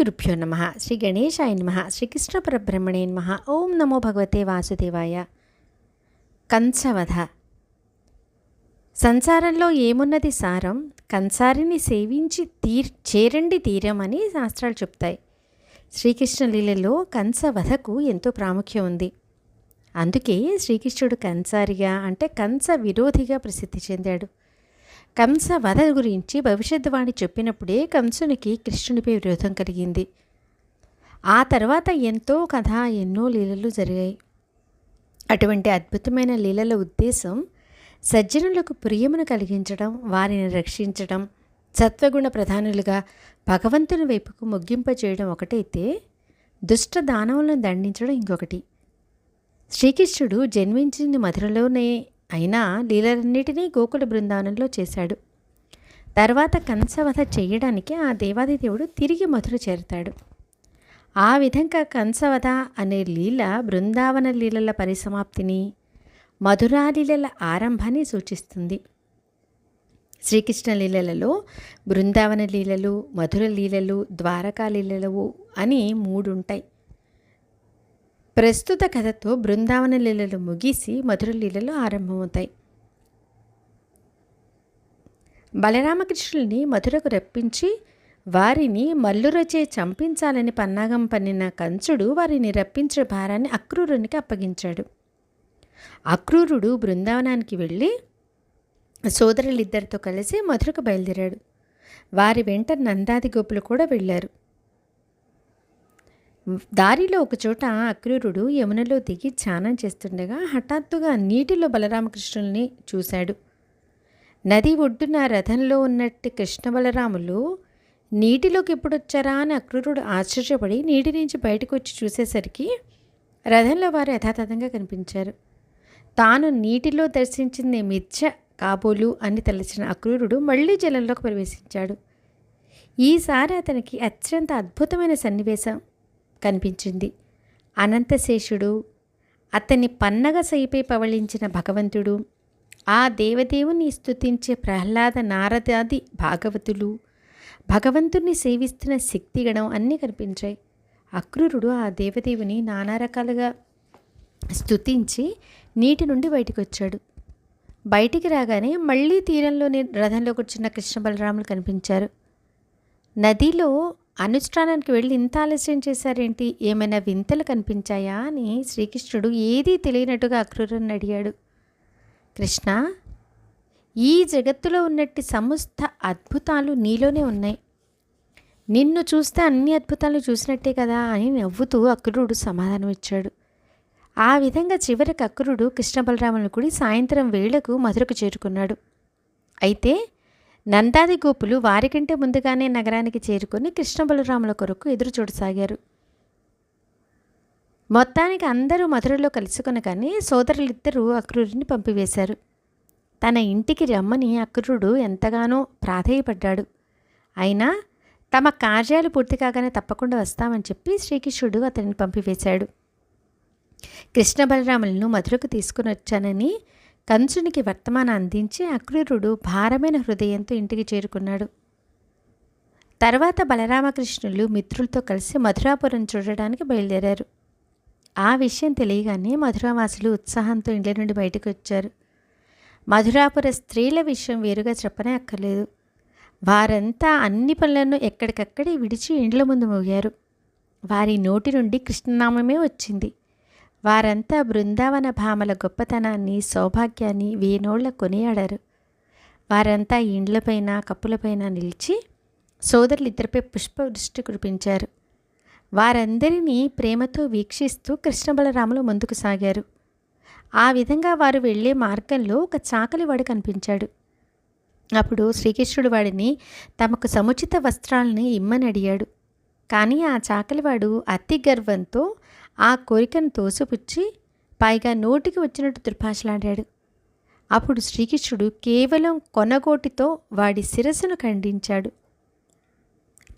గురుభ్యో నమ శ్రీ గణేశాయ నమ శ్రీకృష్ణ పరబ్రహ్మణే నమ ఓం నమో భగవతే వాసుదేవాయ కంచవధ సంసారంలో ఏమున్నది సారం? కంసారిని సేవించి తీర్ చేరండి తీరం అని శాస్త్రాలు చెప్తాయి. శ్రీకృష్ణ లీలలో కంసవధకు ఎంతో ప్రాముఖ్యం ఉంది. అందుకే శ్రీకృష్ణుడు కంసారిగా అంటే కంస విరోధిగా ప్రసిద్ధి చెందాడు. కంస వధ గురించి భవిష్యత్తు చెప్పినప్పుడే కంసునికి కృష్ణునిపై విరోధం కలిగింది. ఆ తర్వాత ఎంతో కథ ఎన్నో లీలలు జరిగాయి. అటువంటి అద్భుతమైన లీలల ఉద్దేశం సజ్జనులకు ప్రియమును కలిగించడం వారిని రక్షించడం సత్వగుణ ప్రధానులుగా భగవంతుని వైపుకు ముగ్గింపచేయడం ఒకటైతే దుష్ట దానవులను దండించడం ఇంకొకటి. శ్రీకృష్ణుడు జన్మించింది మధురలోనే అయినా లీలలన్నిటినీ గోకుల బృందావనంలో చేశాడు. తర్వాత కంసవధ చేయడానికి ఆ దేవాదిదేవుడు తిరిగి మధుర చేరుతాడు. ఆ విధంగా కంసవధ అనే లీల బృందావన లీలల పరిసమాప్తిని మధురాలీలల ఆరంభాన్ని సూచిస్తుంది. శ్రీకృష్ణ లీలలలో బృందావన లీలలు మధుర లీలలు ద్వారకా లీలలు అని మూడు ఉంటాయి ప్రస్తుత కథతో బృందావన లీలలు ముగిసి మధుర లీలలు ఆరంభమవుతాయి. బలరామకృష్ణుల్ని మధురకు రప్పించి వారిని మల్లురచే చంపించాలని పన్నాగం పన్నిన కంచుడు వారిని రప్పించే భారాన్ని అక్రూరునికి అప్పగించాడు. అక్రూరుడు బృందావనానికి వెళ్ళి సోదరులిద్దరితో కలిసి మధురకు బయలుదేరాడు. వారి వెంట నందాది గోపులు కూడా వెళ్ళారు. దారిలో ఒకచోట అక్రూరుడు యమునలో దిగి స్నానం చేస్తుండగా హఠాత్తుగా నీటిలో బలరామకృష్ణుల్ని చూశాడు. నది ఒడ్డున రథంలో ఉన్నట్టు కృష్ణ బలరాములు నీటిలోకి ఎప్పుడు వచ్చారా అని అక్రూరుడు ఆశ్చర్యపడి నీటి నుంచి బయటకు వచ్చి చూసేసరికి రథంలో వారు యథాతథంగా కనిపించారు. తాను నీటిలో దర్శించింది మిథ్య కాబోలు అని తలచిన అక్రూరుడు మళ్ళీ జలంలోకి ప్రవేశించాడు. ఈసారి అతనికి అత్యంత అద్భుతమైన సన్నివేశం. కనిపించింది. అనంతశేషుడు అతని పన్నగ సైపై పవళించిన భగవంతుడు ఆ దేవదేవుని స్థుతించే ప్రహ్లాద నారదాది భాగవతులు భగవంతుణ్ణి సేవిస్తున్న శక్తిగణం అన్నీ కనిపించాయి. అక్రూరుడు ఆ దేవదేవుని నానా రకాలుగా స్థుతించి నీటి నుండి బయటికి వచ్చాడు బయటికి రాగానే మళ్ళీ తీరంలోని రథంలో కూర్చున్న కృష్ణ బలరాములు కనిపించారు. నదిలో అనుష్ఠానానికి వెళ్ళి ఇంత ఆలస్యం చేశారేంటి? ఏమైనా వింతలు కనిపించాయా అని శ్రీకృష్ణుడు ఏదీ తెలియనట్టుగా అక్రూరుని అడిగాడు. కృష్ణ ఈ జగత్తులో ఉన్నట్టు సమస్త అద్భుతాలు నీలోనే ఉన్నాయి. నిన్ను చూస్తే అన్ని అద్భుతాలు చూసినట్టే కదా అని నవ్వుతూ అక్రూరుడు సమాధానం ఇచ్చాడు. ఆ విధంగా చివరికి అక్రుడు కృష్ణ బలరాములు గుడి సాయంత్రం వేళకు మధురకు చేరుకున్నాడు. అయితే నందాది గోపులు వారికంటే ముందుగానే నగరానికి చేరుకొని కృష్ణ బలరాముల కొరకు ఎదురు చూడసాగారు. మొత్తానికి అందరూ మధురలో కలుసుకొనగానే సోదరులిద్దరూ అక్రూరిని పంపివేశారు. తన ఇంటికి రమ్మని అక్రూరుడు ఎంతగానో ప్రాధేయపడ్డాడు. అయినా తమ కార్యాలు పూర్తి కాగానే తప్పకుండా వస్తామని చెప్పి శ్రీకృష్ణుడు అతనిని పంపివేశాడు. కృష్ణ బలరాములను మధురకు తీసుకుని వచ్చానని కంసునికి వర్తమానం అందించి అక్రూరుడు భారమైన హృదయంతో ఇంటికి చేరుకున్నాడు. తర్వాత బలరామకృష్ణులు మిత్రులతో కలిసి మధురాపురం చూడడానికి బయలుదేరారు. ఆ విషయం తెలియగానే మధురావాసులు ఉత్సాహంతో ఇండ్ల నుండి బయటకు వచ్చారు. మధురాపుర స్త్రీల విషయం వేరుగా చెప్పనే అక్కర్లేదు. వారంతా అన్ని పనులను ఎక్కడికక్కడే విడిచి ఇండ్ల ముందు మోగారు. వారి నోటి నుండి కృష్ణనామమే వచ్చింది. వారంతా బృందావన భామల గొప్పతనాన్ని సౌభాగ్యాన్ని వేనోళ్ళ కొనియాడారు. వారంతా ఇండ్లపైన కప్పులపైన నిలిచి సోదరులిద్దరిపై పుష్పవృష్టి కురిపించారు. వారందరినీ ప్రేమతో వీక్షిస్తూ కృష్ణ బలరాములు ముందుకు సాగారు. ఆ విధంగా వారు వెళ్ళే మార్గంలో ఒక చాకలివాడు కనిపించాడు. అప్పుడు శ్రీకృష్ణుడు వాడిని తమకు సముచిత వస్త్రాలని ఇమ్మని అడిగాడు. కానీ ఆ చాకలివాడు అతి గర్వంతో ఆ కోరికను తోసిపుచ్చి పైగా నోటికి వచ్చినట్టు దుర్భాషలాడాడు అప్పుడు శ్రీకృష్ణుడు కేవలం కొనగోటితో వాడి శిరస్సును ఖండించాడు.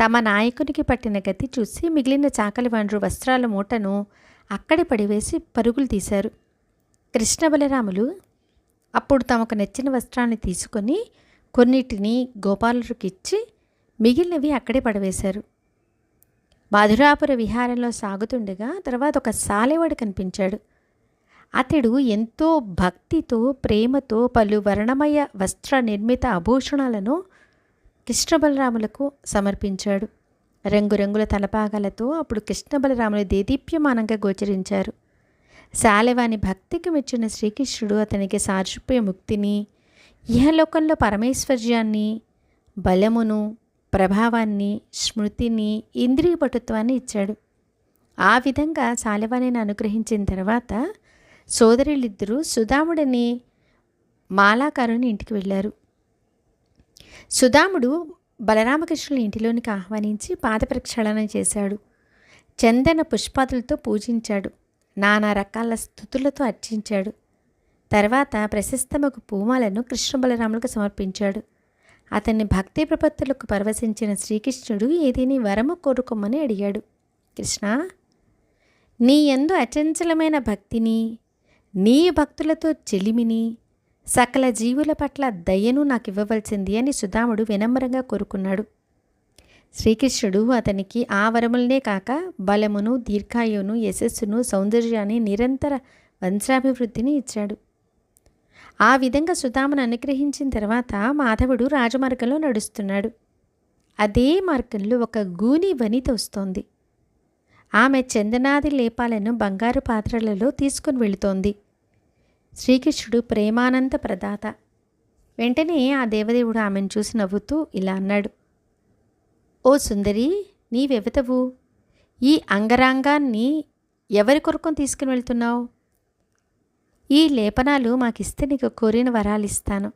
తమ నాయకునికి పట్టిన గతి చూసి మిగిలిన చాకలి వండ్రు వస్త్రాల మూటను అక్కడే పడివేసి పరుగులు తీశారు. కృష్ణ బలరాములు అప్పుడు తమకు నచ్చిన వస్త్రాన్ని తీసుకొని కొన్నిటిని గోపాలుడికి ఇచ్చి మిగిలినవి అక్కడే పడవేశారు. మధురాపుర విహారంలో సాగుతుండగా తర్వాత ఒక సాలెవాడు కనిపించాడు. అతడు ఎంతో భక్తితో ప్రేమతో పలు వర్ణమయ వస్త్ర నిర్మిత ఆభూషణాలను కృష్ణ బలరాములకు సమర్పించాడు. రంగురంగుల తలపాగాలతో అప్పుడు కృష్ణ బలరాములు దేదీప్యమానంగా గోచరించారు. శాలవాని భక్తికి మెచ్చిన శ్రీకృష్ణుడు అతనికి సారూప్య ముక్తిని ఇహలోకంలో పరమేశ్వర్యాన్ని బలమును ప్రభావాన్ని స్మృతిని ఇంద్రియ పటుత్వాన్ని ఇచ్చాడు. ఆ విధంగా శాలివాణిని అనుగ్రహించిన తర్వాత సోదరులిద్దరూ సుధాముడిని మాలాకారుని ఇంటికి వెళ్ళారు. సుధాముడు బలరామకృష్ణుల ఇంటిలోనికి ఆహ్వానించి పాద ప్రక్షాళన చేశాడు. చందన పుష్పాదులతో పూజించాడు. నానా రకాల స్థుతులతో అర్చించాడు. తర్వాత ప్రశస్తమకు పూమాలను కృష్ణ బలరాములకు సమర్పించాడు. అతన్ని భక్తి ప్రపత్తులకు పరవశించిన శ్రీకృష్ణుడు ఏదేని వరము కోరుకోమని అడిగాడు. కృష్ణ నీ ఎందు అచంచలమైన భక్తిని నీ భక్తులతో చెలిమిని సకల జీవుల పట్ల దయను నాకు ఇవ్వవలసింది అని సుధాముడు వినమ్రంగా కోరుకున్నాడు. శ్రీకృష్ణుడు అతనికి ఆ వరములనే కాక బలమును దీర్ఘాయువును యశస్సును సౌందర్యాన్ని నిరంతర వంశాభివృద్ధిని ఇచ్చాడు. ఆ విధంగా సుధామను అనుగ్రహించిన తర్వాత మాధవుడు రాజమార్గంలో నడుస్తున్నాడు. అదే మార్గంలో ఒక గూని వనిత వస్తోంది. ఆమె చందనాది లేపాలను బంగారు పాత్రలలో తీసుకుని వెళుతోంది. శ్రీకృష్ణుడు ప్రేమానంద ప్రదాత. వెంటనే ఆ దేవదేవుడు ఆమెను చూసి నవ్వుతూ ఇలా అన్నాడు. ఓ సుందరి నీవెవతవు? ఈ అంగరాంగాన్ని ఎవరి కొరకు తీసుకుని వెళ్తున్నావు? ఈ లేపనాలు మాకిస్తే నీకు కోరిన వరాలు ఇస్తాను.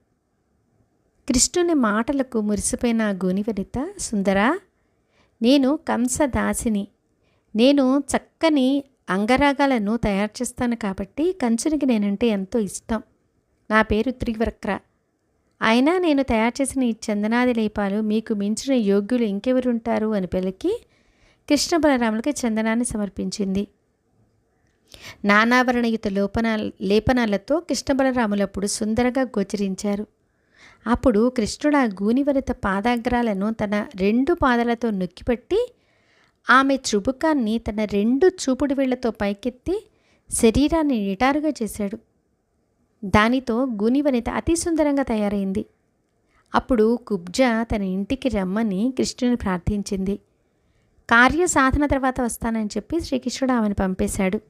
కృష్ణుని మాటలకు మురిసిపోయిన గూనివనిత సుందరా నేను కంస దాసిని నేను చక్కని అంగరాగాలను తయారు చేస్తాను కాబట్టి కంచునికి నేనంటే ఎంతో ఇష్టం. నా పేరు త్రివ్రక్ర. అయినా నేను తయారు చేసిన ఈ చందనాది లేపాలు మీకు మించిన యోగ్యులు ఇంకెవరుంటారు అని పిలికి కృష్ణ బలరాములకి చందనాన్ని సమర్పించింది. నానావరణయుత లోపన లేపనాలతో కృష్ణబలరాములప్పుడు సుందరగా సుందరంగా గోచరించారు. అప్పుడు కృష్ణుడు ఆ గూనివరిత పాదాగ్రాలను తన రెండు పాదాలతో నొక్కిపెట్టి ఆమె చుబుకాన్ని తన రెండు చూపుడు వేళ్ళతో పైకెత్తి శరీరాన్ని నిటారుగా చేశాడు. దానితో గూనివనిత అతి సుందరంగా తయారైంది. అప్పుడు కుబ్జ తన ఇంటికి రమ్మని కృష్ణుని ప్రార్థించింది. కార్య సాధన తర్వాత వస్తానని చెప్పి శ్రీకృష్ణుడు ఆమెను పంపేశాడు.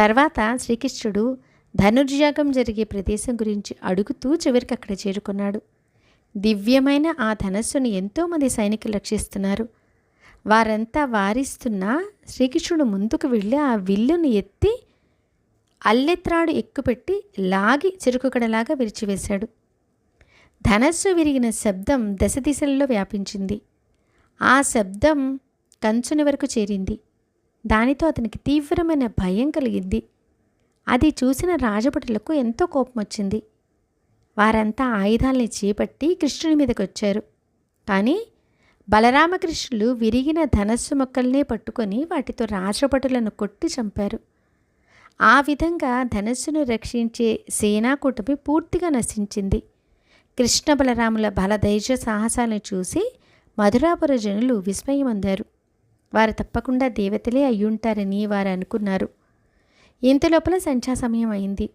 తర్వాత శ్రీకృష్ణుడు ధనుర్యాగం జరిగే ప్రదేశం గురించి అడుగుతూ చివరికి అక్కడ చేరుకున్నాడు. దివ్యమైన ఆ ధనస్సును ఎంతోమంది సైనికులు రక్షిస్తున్నారు. వారంతా వారిస్తున్నా శ్రీకృష్ణుడు ముందుకు వెళ్ళి ఆ విల్లును ఎత్తి అల్లెత్రాడు ఎక్కుపెట్టి లాగి చెరుకుగడలాగా విరిచివేశాడు. ధనస్సు విరిగిన శబ్దం దశ దిశలలో వ్యాపించింది. ఆ శబ్దం కంచుని వరకు చేరింది. దానితో అతనికి తీవ్రమైన భయం కలిగింది. అది చూసిన రాజభటులకు ఎంతో కోపం వచ్చింది వారంతా ఆయుధాల్ని చేపట్టి కృష్ణుని మీదకి వచ్చారు కానీ బలరామకృష్ణులు విరిగిన ధనస్సు మొక్కల్నే పట్టుకొని వాటితో రాజభటులను కొట్టి చంపారు. ఆ విధంగా ధనస్సును రక్షించే సేనాకూటమి పూర్తిగా నశించింది. కృష్ణ బలరాముల బలధైర్య సాహసాలను చూసి మధురాపుర జనులు విస్మయమందారు. వారు తప్పకుండా దేవతలే అయ్యుంటారని వారు అనుకున్నారు. ఇంతలోపల సంధ్యా సమయం అయింది.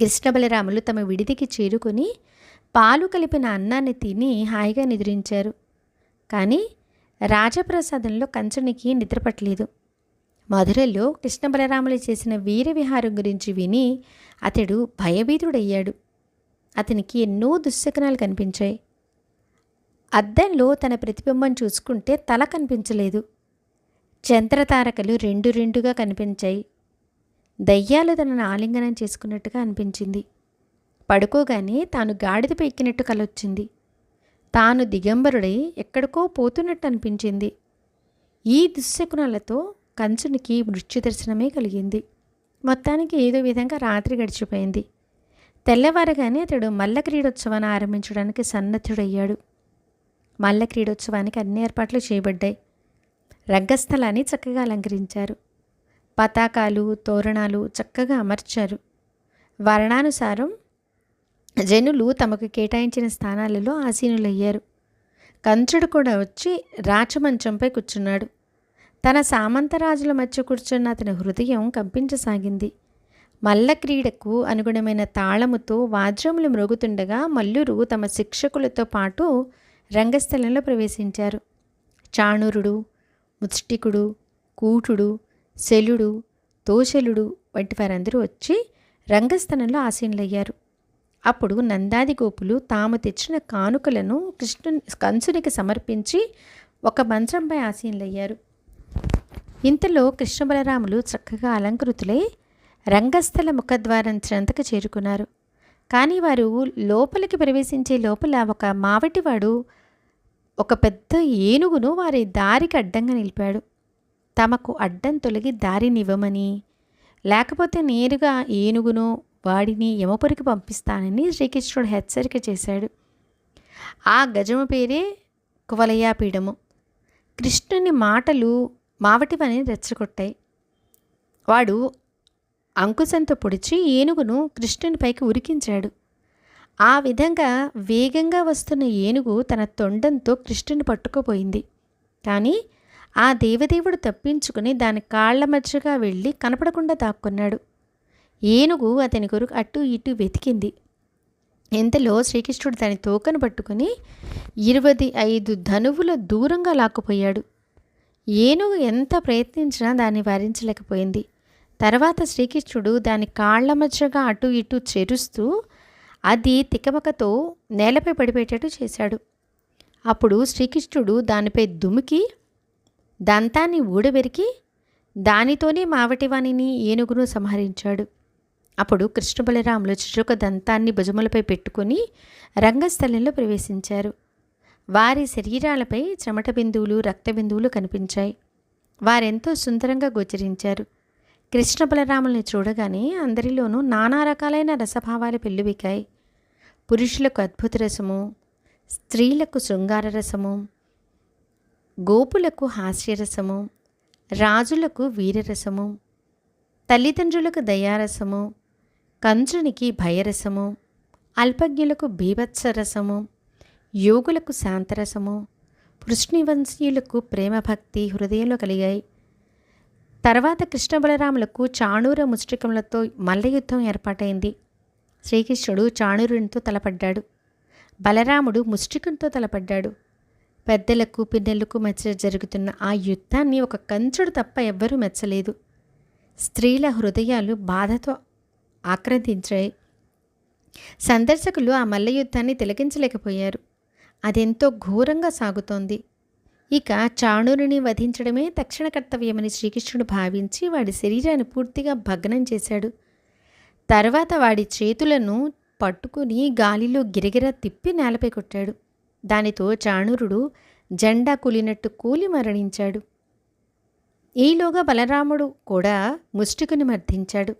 కృష్ణ బలరాములు తమ విడిదికి చేరుకొని పాలు కలిపిన అన్నాన్ని తిని హాయిగా నిద్రించారు. కానీ రాజప్రసాదంలో కంచునికి నిద్రపట్టలేదు మధురలో కృష్ణ బలరాములు చేసిన వీర విహారం గురించి విని అతడు భయభీతుడయ్యాడు. అతనికి ఎన్నో దుశ్శకనాలు కనిపించాయి. అద్దంలో తన ప్రతిబింబం చూసుకుంటే తల కనిపించలేదు. చంద్రతారకలు రెండు రెండుగా కనిపించాయి. దయ్యాలు తనను ఆలింగనం చేసుకున్నట్టుగా అనిపించింది. పడుకోగానే తాను గాడిదపై ఎక్కినట్టు కలొచ్చింది. తాను దిగంబరుడై ఎక్కడికో పోతున్నట్టు అనిపించింది. ఈ దుశ్శకునాలతో కంచునికి మృత్యు దర్శనమే కలిగింది. మొత్తానికి ఏదో విధంగా రాత్రి గడిచిపోయింది. తెల్లవారగానే అతడు మల్ల క్రీడోత్సవాన్ని ఆరంభించడానికి సన్నద్ధుడయ్యాడు. మల్ల క్రీడోత్సవానికి అన్ని ఏర్పాట్లు చేయబడ్డాయి. రంగస్థలాన్ని చక్కగా అలంకరించారు. పతాకాలు తోరణాలు చక్కగా అమర్చారు. వర్ణానుసారం జనులు తమకు కేటాయించిన స్థానాలలో ఆసీనులయ్యారు. కంచుడు కూడా వచ్చి రాచమంచంపై కూర్చున్నాడు. తన సామంతరాజుల మధ్య కూర్చున్న అతని హృదయం కంపించసాగింది. మల్ల క్రీడకు అనుగుణమైన తాళముతో వాద్యములు మ్రోగుతుండగా మల్లురు తమ శిక్షకులతో పాటు రంగస్థలంలో ప్రవేశించారు. చాణురుడు ముష్టికుడు కూటుడు శలుడు తోశలుడు వంటి వారందరూ వచ్చి రంగస్థలంలో ఆసీనులయ్యారు. అప్పుడు నందాది గోపులు తాము తెచ్చిన కానుకలను కృష్ణుని కంసునికి సమర్పించి ఒక మంచంపై ఆసీనులయ్యారు. ఇంతలో కృష్ణ బలరాములు చక్కగా అలంకృతులై రంగస్థల ముఖద్వారం చెంతకు చేరుకున్నారు. కానీ వారు లోపలికి ప్రవేశించే లోపల ఒక మావటివాడు ఒక పెద్ద ఏనుగును వారి దారికి అడ్డంగా నిలిపాడు. తమకు అడ్డం తొలగి దారినివ్వమని లేకపోతే నేరుగా ఏనుగును వాడిని యమపురికి పంపిస్తానని శ్రీకృష్ణుడు హెచ్చరిక చేశాడు. ఆ గజము పేరే కువలయాపీఠము. కృష్ణుని మాటలు మావటివని రెచ్చగొట్టాయి. వాడు అంకుశంతో పొడిచి ఏనుగును కృష్ణుని పైకి ఉరికించాడు. ఆ విధంగా వేగంగా వస్తున్న ఏనుగు తన తొండంతో కృష్ణుని పట్టుకుపోయింది. కానీ ఆ దేవదేవుడు తప్పించుకుని దాని కాళ్ళ మధ్యగా వెళ్ళి కనపడకుండా దాక్కున్నాడు. ఏనుగు అతని కొరకు అటు ఇటు వెతికింది. ఇంతలో శ్రీకృష్ణుడు దాని తోకను పట్టుకుని ఇరవై ఐదు ధనువుల దూరంగా లాక్కుపోయాడు. ఏనుగు ఎంత ప్రయత్నించినా దాన్ని వారించలేకపోయింది. తర్వాత శ్రీకృష్ణుడు దాని కాళ్ళ మధ్యగా అటు ఇటు చెరుస్తూ అది తికమకతో నేలపై పడిపెట్టేట్టు చేశాడు. అప్పుడు శ్రీకృష్ణుడు దానిపై దుమికి దంతాన్ని ఊడబెరికి దానితోనే మావటివాణిని ఏనుగును సంహరించాడు. అప్పుడు కృష్ణ బలరాములు చిరుక దంతాన్ని భుజములపై పెట్టుకుని రంగస్థలంలో ప్రవేశించారు. వారి శరీరాలపై చెమట బిందువులు రక్త బిందువులు కనిపించాయి. వారెంతో సుందరంగా గోచరించారు. కృష్ణ బలరాముల్ని చూడగానే అందరిలోనూ నానా రకాలైన రసభావాలు పెళ్ళివికాయి పురుషులకు అద్భుత రసము స్త్రీలకు శృంగార రసము గోపులకు హాస్యరసము రాజులకు వీరరసము తల్లిదండ్రులకు దయారసము కంచునికి భయరసము అల్పజ్ఞులకు బీభత్సరసము యోగులకు శాంతరసము వృష్ణివంశీయులకు ప్రేమభక్తి హృదయంలో కలిగాయి. తర్వాత కృష్ణ బలరాములకు చాణూర ముష్టికములతో మల్లయుద్ధం ఏర్పాటైంది. శ్రీకృష్ణుడు చాణూరునితో తలపడ్డాడు. బలరాముడు ముష్టికునితో తలపడ్డాడు. పెద్దలకు పిన్నెలకు మధ్య జరుగుతున్న ఆ యుద్ధాన్ని ఒక కంచుడు తప్ప ఎవ్వరూ మెచ్చలేదు. స్త్రీల హృదయాలు బాధతో ఆక్రందించాయి. సందర్శకులు ఆ మల్లయుద్ధాన్ని తిలకించలేకపోయారు. అదెంతో ఘోరంగా సాగుతోంది. ఇక చాణురుని వధించడమే తక్షణ కర్తవ్యమని శ్రీకృష్ణుడు భావించి వాడి శరీరాన్ని పూర్తిగా భగ్నం చేశాడు. తర్వాత వాడి చేతులను పట్టుకుని గాలిలో గిరగిర తిప్పి నేలపై కొట్టాడు. దానితో చాణురుడు జెండా కూలినట్టు కూలి మరణించాడు. ఈలోగా బలరాముడు కూడా ముష్టికుని మర్దించాడు.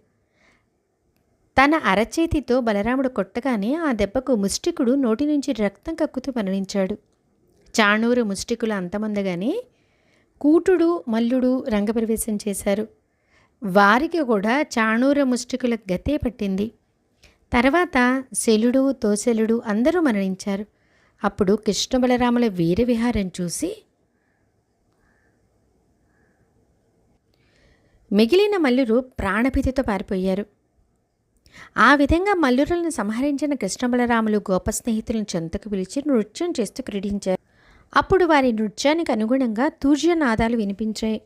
తన అరచేతితో బలరాముడు కొట్టగానే ఆ దెబ్బకు ముష్టికుడు నోటి నుంచి రక్తం కక్కుతూ మరణించాడు. చాణూరు ముష్టికులు అంతమందగానే కూటుడు మల్లుడు రంగప్రవేశం చేశారు. వారికి కూడా చాణూర ముష్టికుల గతే పట్టింది. తర్వాత శలుడు తోశలుడు అందరూ మరణించారు. అప్పుడు కృష్ణ బలరాముల వీర విహారం చూసి మిగిలిన మల్లురు ప్రాణభీతితో పారిపోయారు. ఆ విధంగా మల్లురులను సంహరించిన కృష్ణ బలరాములు గోప స్నేహితులను చెంతకు పిలిచి నృత్యం చేస్తూ క్రీడించారు. అప్పుడు వారి నృత్యానికి అనుగుణంగా తూర్యనాదాలు వినిపించాయి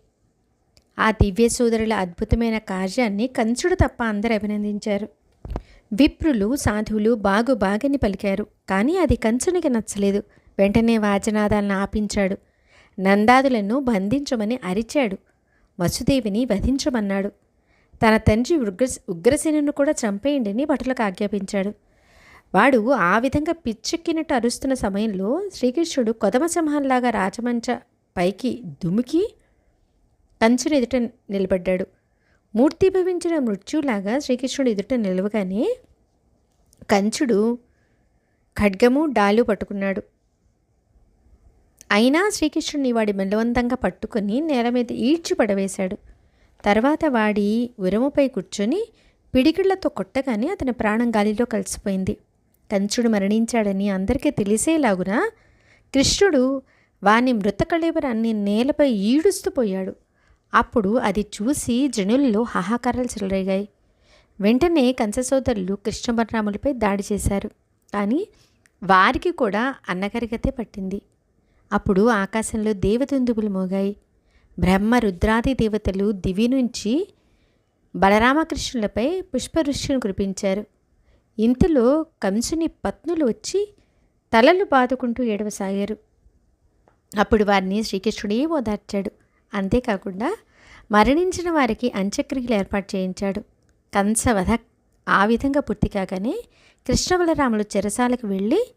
ఆ దివ్య సోదరుల అద్భుతమైన కార్యాన్ని కంచుడు తప్ప అందరు అభినందించారు. విప్రులు సాధువులు బాగు బాగని పలికారు. కానీ అది కంచునికి నచ్చలేదు. వెంటనే వాజనాదాలను ఆపించాడు. నందాదులను బంధించమని అరిచాడు. వసుదేవిని వధించమన్నాడు. తన తండ్రి ఉగ్ర ఉగ్రసేనును కూడా చంపేయండి భటులకు ఆజ్ఞాపించాడు. వాడు ఆ విధంగా పిచ్చెక్కినట్టు అరుస్తున్న సమయంలో శ్రీకృష్ణుడు కొదమ సింహంలాగా రాజమంచ పైకి దుమికి కంచుని ఎదుట నిలబడ్డాడు. మూర్తిభవించిన మృత్యులాగా శ్రీకృష్ణుడు ఎదుట నిలవగానే కంచుడు ఖడ్గము డాలు పట్టుకున్నాడు. అయినా శ్రీకృష్ణుడిని వాడి మెల్లవంతంగా పట్టుకొని నేల మీద ఈడ్చి పడవేశాడు. తర్వాత వాడి ఉరముపై కూర్చొని పిడికిళ్ళతో కొట్టగానే అతని ప్రాణం గాలిలో కలిసిపోయింది. కంచుడు మరణించాడని అందరికీ తెలిసేలాగున? కృష్ణుడు వాని మృతకళేబరాన్ని నేలపై ఈడుస్తూ పోయాడు. అప్పుడు అది చూసి జనుల్లో హాహాకారాలు చెలరేగాయి. వెంటనే కంచసోదరులు సోదరులు దాడి చేశారు. కానీ వారికి కూడా అన్నగరిగతే పట్టింది. అప్పుడు ఆకాశంలో దేవదుందుబులు మోగాయి. బ్రహ్మ రుద్రాది దేవతలు దివి నుంచి బలరామకృష్ణులపై పుష్పవృష్టిని కురిపించారు. ఇంతలో కంసుని పత్నులు వచ్చి తలలు బాదుకుంటూ ఏడవసాగారు. అప్పుడు వారిని శ్రీకృష్ణుడే ఓదార్చాడు. అంతేకాకుండా మరణించిన వారికి అంత్యక్రియలు ఏర్పాటు చేయించాడు. కంసవధ ఆ విధంగా పూర్తి కాగానే కృష్ణబలరాములు చెరసాలకు వెళ్ళి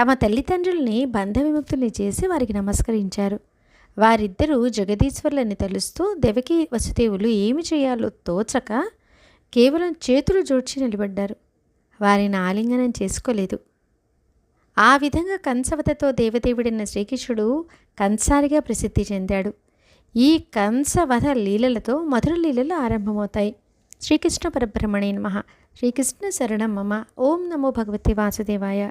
తమ తల్లిదండ్రుల్ని బంధ విముక్తుల్ని చేసి వారికి నమస్కరించారు. వారిద్దరూ జగదీశ్వర్లని తలుస్తూ దేవకి వసుదేవులు ఏమి చేయాలో తోచక కేవలం చేతులు జోడ్చి నిలబడ్డారు. వారిని ఆలింగనం చేసుకోలేదు. ఆ విధంగా కంసవతతో దేవదేవుడైన శ్రీకృష్ణుడు కంసారిగా ప్రసిద్ధి చెందాడు. ఈ కంసవధ లీలలతో మధుర లీలలు ఆరంభమవుతాయి. శ్రీకృష్ణ పరబ్రహ్మణే నమ. శ్రీకృష్ణ శరణం మమ. ఓం నమో భగవతి వాసుదేవాయ.